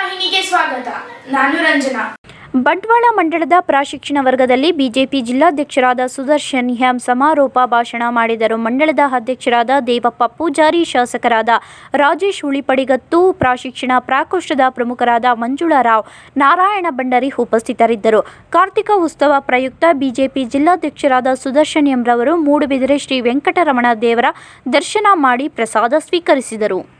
ವಾಹಿನಿಗೆ ಸ್ವಾಗತ. ನಾನು ರಂಜನಾ. ಬಂಟ್ವಾಳ ಮಂಡಳದ ಪ್ರಾಶಿಕ್ಷಣ ವರ್ಗದಲ್ಲಿ ಬಿಜೆಪಿ ಜಿಲ್ಲಾಧ್ಯಕ್ಷರಾದ ಸುದರ್ಶನ್ ಹ್ಯಾಮ್ ಸಮಾರೋಪ ಭಾಷಣ ಮಾಡಿದರು. ಮಂಡಳದ ಅಧ್ಯಕ್ಷರಾದ ದೇವಪ್ಪ ಪೂಜಾರಿ, ಶಾಸಕರಾದ ರಾಜೇಶ್ ಉಳಿಪಡಿಗತ್ತು ಪ್ರಾಶಿಕ್ಷಣ ಪ್ರಾಕೋಷ್ಠದ ಪ್ರಮುಖರಾದ ಮಂಜುಳಾ ರಾವ್, ನಾರಾಯಣ ಭಂಡಾರಿ ಉಪಸ್ಥಿತರಿದ್ದರು. ಕಾರ್ತಿಕ ಉತ್ಸವ ಪ್ರಯುಕ್ತ ಬಿಜೆಪಿ ಜಿಲ್ಲಾಧ್ಯಕ್ಷರಾದ ಸುದರ್ಶನ್ ಎಂರವರು ಮೂಡುಬಿದಿರೆ ಶ್ರೀ ವೆಂಕಟರಮಣ ದೇವರ ದರ್ಶನ ಮಾಡಿ ಪ್ರಸಾದ ಸ್ವೀಕರಿಸಿದರು.